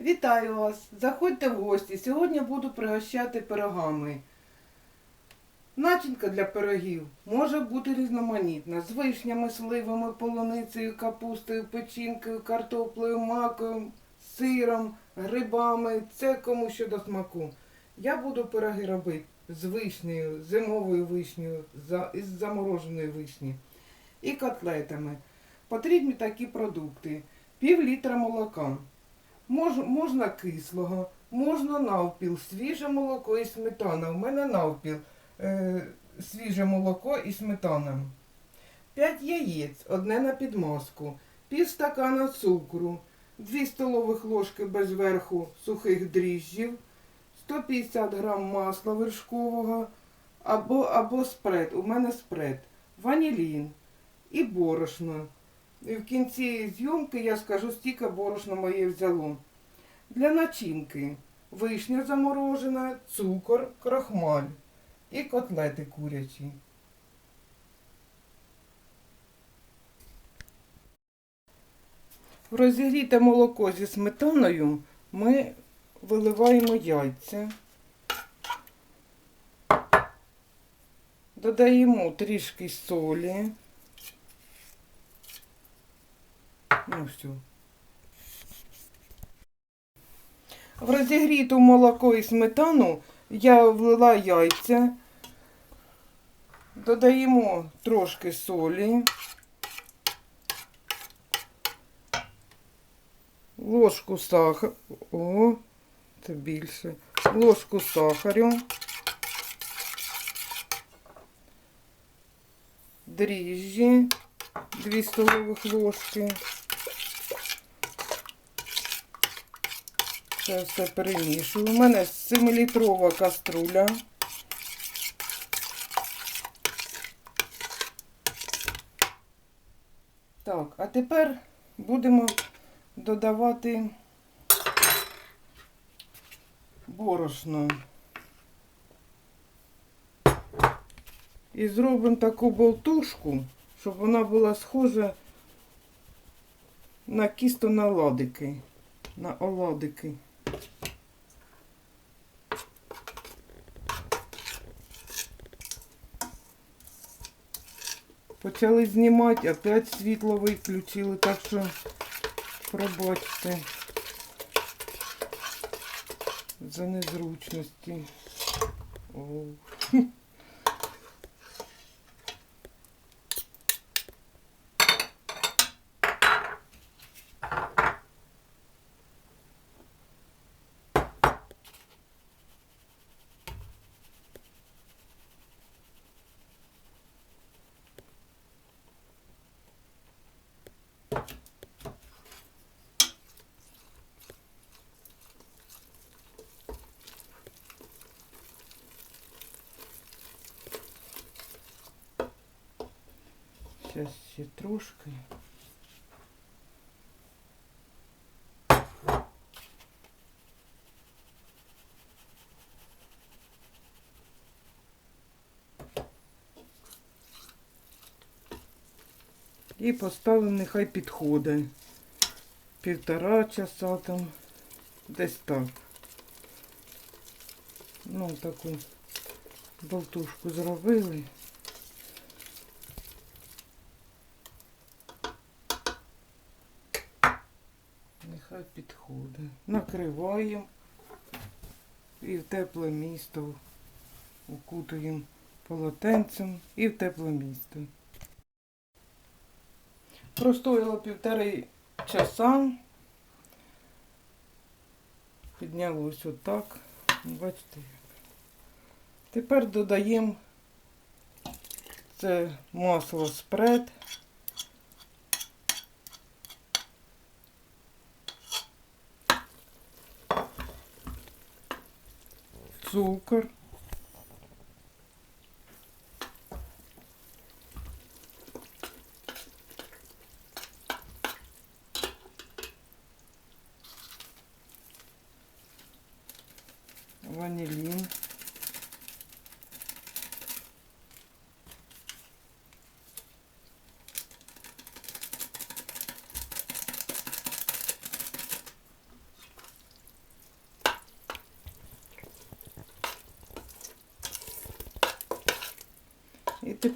Вітаю вас! Заходьте в гості. Сьогодні буду пригощати пирогами. Начинка для пирогів може бути різноманітна. З вишнями, сливами, полуницею, капустою, печінкою, картоплею, маком, сиром, грибами. Це кому що до смаку. Я буду пироги робити з вишнею, зимовою вишнею, із замороженої вишні і котлетами. Потрібні такі продукти. Пів літра молока. Мож, можна кислого, можна навпіл, свіже молоко і сметана. У мене навпіл, е, свіже молоко і сметана. 5 яєць, одне на підмазку, пів стакана цукру, 2 столових ложки без верху сухих дріжджів, 150 грам масла вершкового або, або спред. У мене спред, ванілін і борошно. І в кінці зйомки я скажу, стільки борошна моє взяло. Для начинки вишня заморожена, цукор, крахмаль і котлети курячі. В розігріте молоко зі сметаною ми виливаємо яйця. Додаємо трішки солі. Ну все. В розігріту молоко і сметану я влила яйця. Додаємо трошки солі. Ложку сахару. О, це більше. Ложку сахарю. Дріжджі. 2 столових ложки. Це все перемішую. У мене 7-літрова каструля. Так, а тепер будемо додавати борошно. І зробимо таку болтушку, щоб вона була схожа на кісто на ладики на оладики. Почали знімати, опять світло виключили, так що пробачте за незручності. О. Зараз ще трошки. І поставимо, нехай підходить. Півтора часа там, десь так. Ну, таку болтушку зробили. Нехай підходить. Накриваємо і в тепле місто укутуємо полотенцем і в тепле місто. Простоїло півтори часа. Піднялось отак. Бачите як. Тепер додаємо це масло спред. Цукор. Ванилин.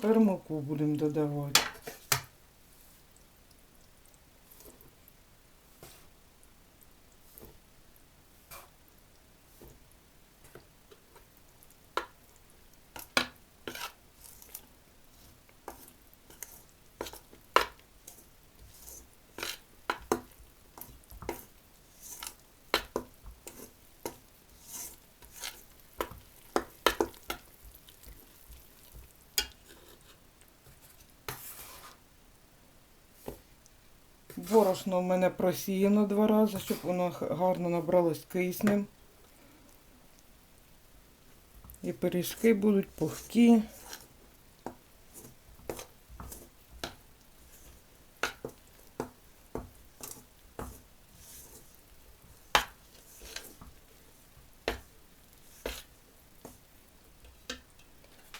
Тепер муку будемо додавати. Борошно в мене просіяно два рази, щоб воно гарно набралось киснем. І пиріжки будуть пухкі.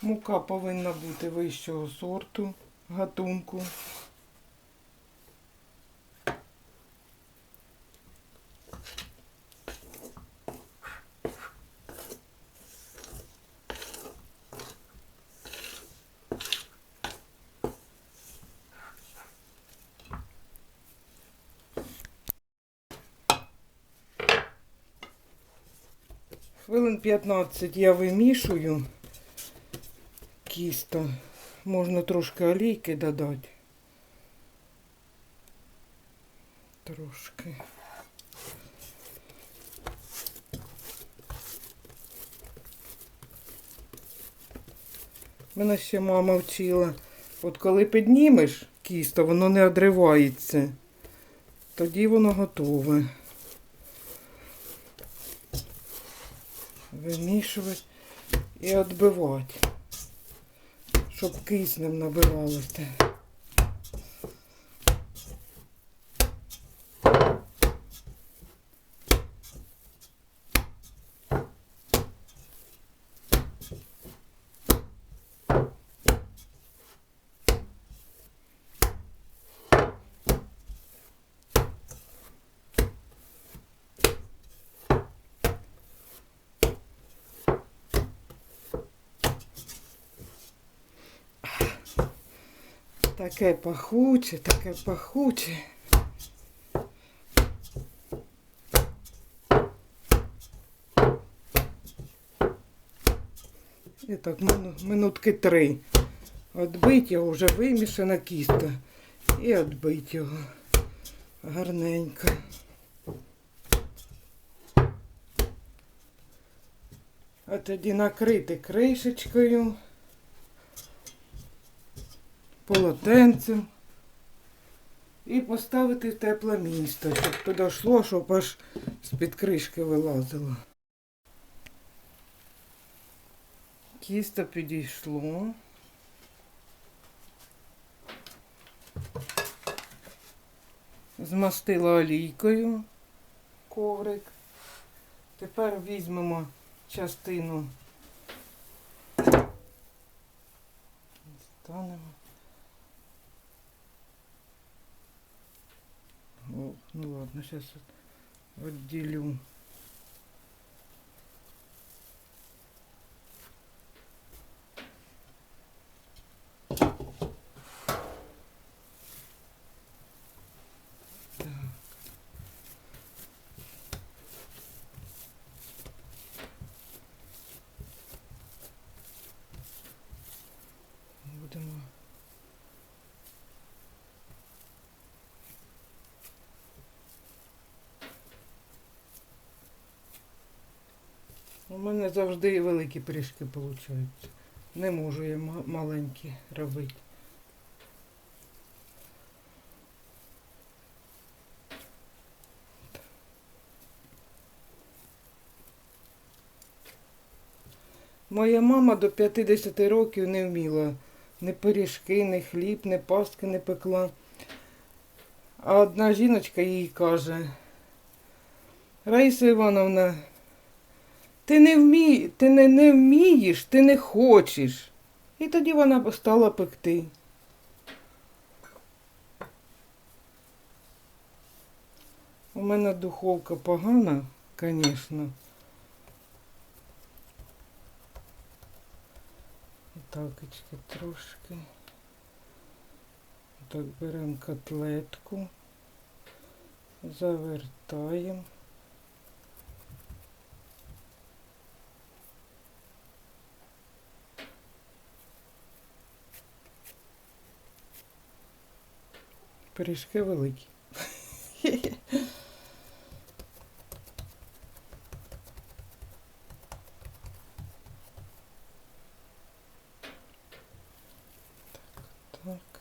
Мука повинна бути вищого сорту, гатунку. 15 я вимішую кісто. Можна трошки олійки додати. Трошки. Мене ще мама вчила. От коли піднімеш кісто, воно не одривається. Тоді воно готове. Вимішувати і відбивати, щоб киснем набиралося. Таке пахуче, таке пахуче. І так минутки три. Отбить його, вже вимішана кіста. І отбить його гарненько. А тоді накрити кришечкою, полотенцем і поставити в тепле місто, щоб туди йшло, щоб аж з-під кришки вилазило. Тісто підійшло. Змастила олійкою коврик. Тепер візьмемо частину. Станемо. О, ну ладно, сейчас отделю. Так. Будемо У мене завжди великі пиріжки виходять. Не можу я маленькі робити. Моя мама до 50 років не вміла ні пиріжки, ні хліб, ні пастки не пекла. А одна жіночка їй каже, Раїса Івановна, ти не вмій, ти не, не вмієш, ти не хочеш. І тоді вона стала пекти. У мене духовка погана, звісно. Атакочки трошки. Так, беремо котлетку, завертаємо. Пиріжки великі. Так.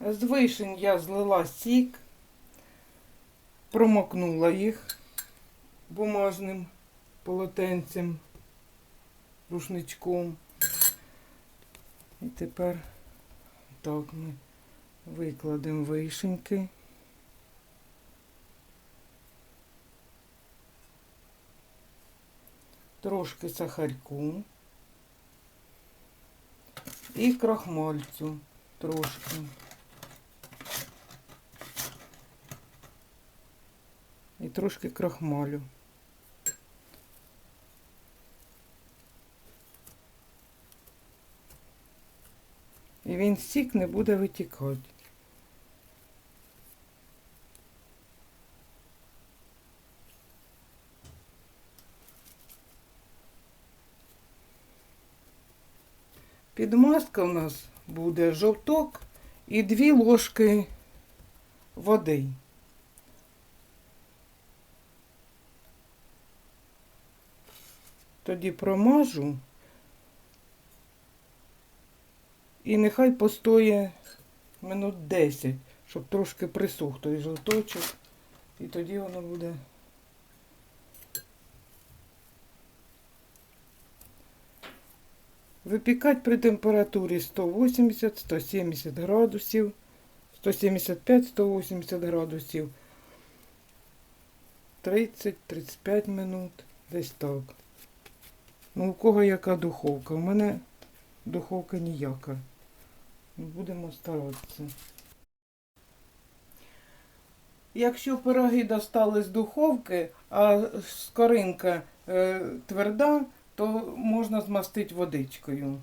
З вишень я злила сік, промокнула їх бумажним полотенцем, рушничком. І тепер так ми викладемо вишеньки. Трошки сахарку і крахмальцю трошки. Трошки крахмалю. І він сік не буде витікати. Підмазка у нас буде жовток і дві ложки води. Тоді промажу і нехай постоє минут 10, щоб трошки присух той жовточок. І тоді воно буде. Випікати при температурі 180-170 градусів, 175-180 градусів, 30-35 минут, десь так. Ну, у кого яка духовка? У мене духовка ніяка. Будемо старатися. Якщо пироги достали з духовки, а скоринка е, тверда, то можна змастити водичкою.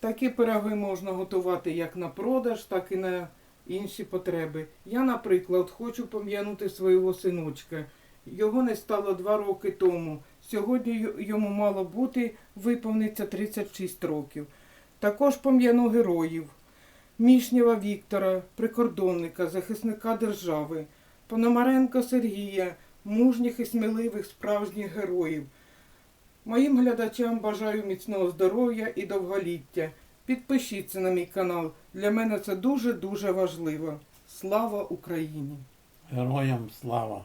Такі пироги можна готувати як на продаж, так і на інші потреби. Я, наприклад, хочу пом'янути свого синочка. Його не стало два роки тому. Сьогодні йому мало бути, виповниться 36 років. Також пом'яну героїв. Мішнєва Віктора, прикордонника, захисника держави, Пономаренка Сергія, мужніх і сміливих справжніх героїв. Моїм глядачам бажаю міцного здоров'я і довголіття. Підпишіться на мій канал. Для мене це дуже-дуже важливо. Слава Україні! Героям слава!